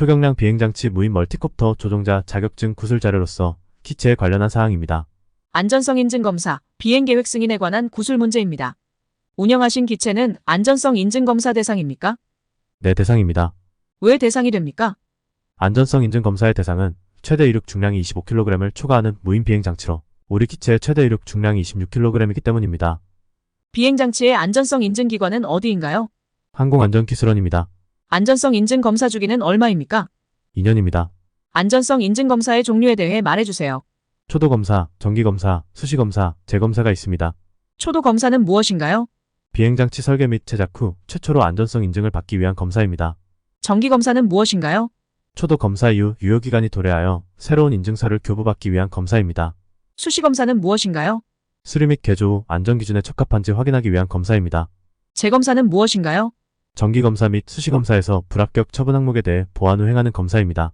초경량 비행장치 무인 멀티콥터 조종자 자격증 구술 자료로서 기체에 관련한 사항입니다. 안전성 인증 검사, 비행 계획 승인에 관한 구술 문제입니다. 운영하신 기체는 안전성 인증 검사 대상입니까? 네, 대상입니다. 왜 대상이 됩니까? 안전성 인증 검사의 대상은 최대 이륙 중량이 25kg을 초과하는 무인 비행 장치로 우리 기체의 최대 이륙 중량이 26kg이기 때문입니다. 비행 장치의 안전성 인증 기관은 어디인가요? 항공안전기술원입니다. 안전성 인증 검사 주기는 얼마입니까? 2년입니다. 안전성 인증 검사의 종류에 대해 말해주세요. 초도 검사, 정기 검사, 수시 검사, 재검사가 있습니다. 초도 검사는 무엇인가요? 비행장치 설계 및 제작 후 최초로 안전성 인증을 받기 위한 검사입니다. 정기 검사는 무엇인가요? 초도 검사 이후 유효기간이 도래하여 새로운 인증서를 교부받기 위한 검사입니다. 수시 검사는 무엇인가요? 수리 및 개조 후 안전기준에 적합한지 확인하기 위한 검사입니다. 재검사는 무엇인가요? 정기검사 및 수시검사에서 불합격 처분 항목에 대해 보완 후 행하는 검사입니다.